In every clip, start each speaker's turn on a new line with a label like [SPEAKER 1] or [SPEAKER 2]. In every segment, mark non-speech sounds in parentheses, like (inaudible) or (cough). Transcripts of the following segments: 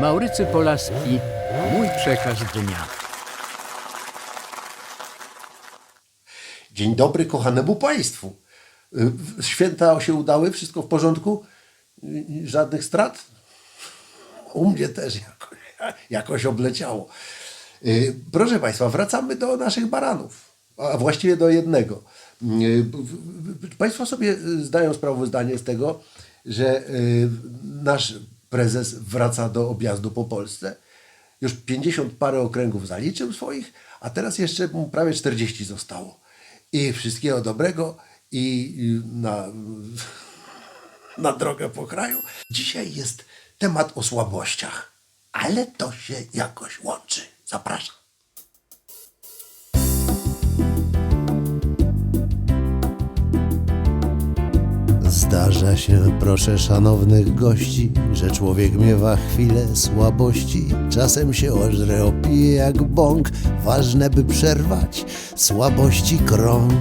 [SPEAKER 1] Maurycy Polaski, mój przekaz dnia.
[SPEAKER 2] Dzień dobry kochanemu państwu. Y, Święta się udały, wszystko w porządku? Y, Żadnych strat? U mnie też jakoś, jakoś obleciało. Y, Proszę Państwa, wracamy do naszych baranów, a właściwie do jednego. Państwo sobie zdają sprawozdanie z tego, że nasz prezes wraca do objazdu po Polsce. Już 50 parę okręgów zaliczył swoich, a teraz jeszcze mu prawie 40 zostało. I wszystkiego dobrego i na, (laughs) na drogę po kraju. Dzisiaj jest temat o słabościach, ale to się jakoś łączy. Zapraszam.
[SPEAKER 3] Zdarza się, proszę szanownych gości, że człowiek miewa chwilę słabości. Czasem się ożre, opije jak bąk, ważne by przerwać słabości krąg.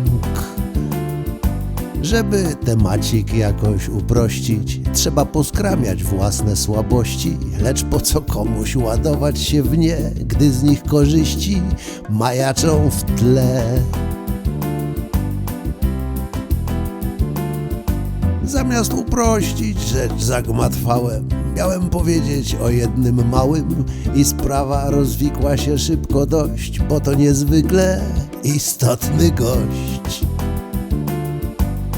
[SPEAKER 3] Żeby temacik jakoś uprościć, trzeba poskramiać własne słabości, lecz po co komuś ładować się w nie, gdy z nich korzyści majaczą w tle. Zamiast uprościć rzecz zagmatwałem, miałem powiedzieć o jednym małym i sprawa rozwikła się szybko dość, bo to niezwykle istotny gość.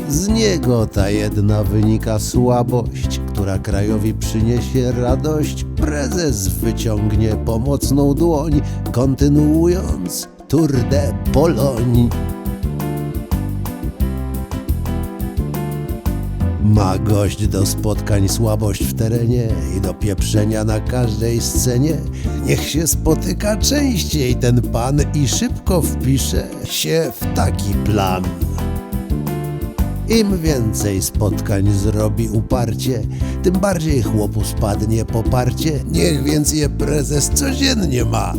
[SPEAKER 3] Z niego ta jedna wynika słabość, która krajowi przyniesie radość. Prezes wyciągnie pomocną dłoń, kontynuując Tour de Pologne. Ma gość do spotkań słabość w terenie i do pieprzenia na każdej scenie. Niech się spotyka częściej ten pan i szybko wpisze się w taki plan. Im więcej spotkań zrobi uparcie, tym bardziej chłopu spadnie poparcie. Niech więc je prezes codziennie ma.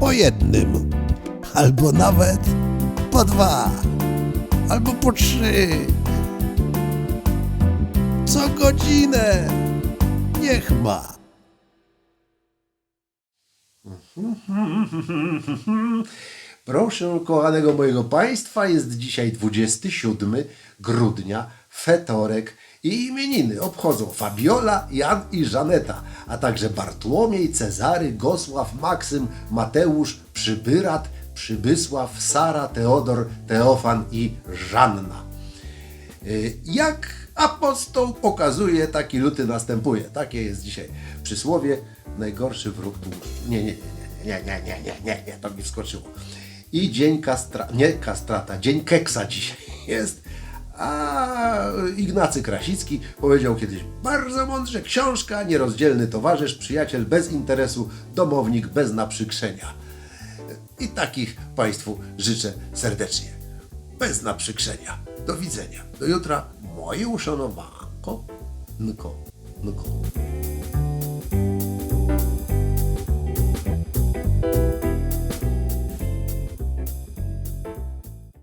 [SPEAKER 3] Po jednym, albo nawet po dwa, albo po trzy co godzinę. Niech ma. (laughs)
[SPEAKER 2] Proszę kochanego mojego Państwa, jest dzisiaj 27 grudnia, fetorek i imieniny obchodzą Fabiola, Jan i Żaneta, a także Bartłomiej, Cezary, Gosław, Maksym, Mateusz, Przybyrat, Przybysław, Sara, Teodor, Teofan i Żanna. Y, Jak apostoł pokazuje, taki luty następuje. Takie jest dzisiaj przysłowie. Najgorszy wróg tłuszczu. Nie, nie, nie, nie, nie, nie, nie, nie, nie, to mi wskoczyło. I dzień kastra, nie kastrata, dzień keksa dzisiaj (laughs) jest. A Ignacy Krasicki powiedział kiedyś bardzo mądrze, książka, nierozdzielny towarzysz, przyjaciel bez interesu, domownik bez naprzykrzenia. I takich Państwu życzę serdecznie. Bez naprzykrzenia. Do widzenia. Do jutra. Moje uszanowanko. Nko. Nko.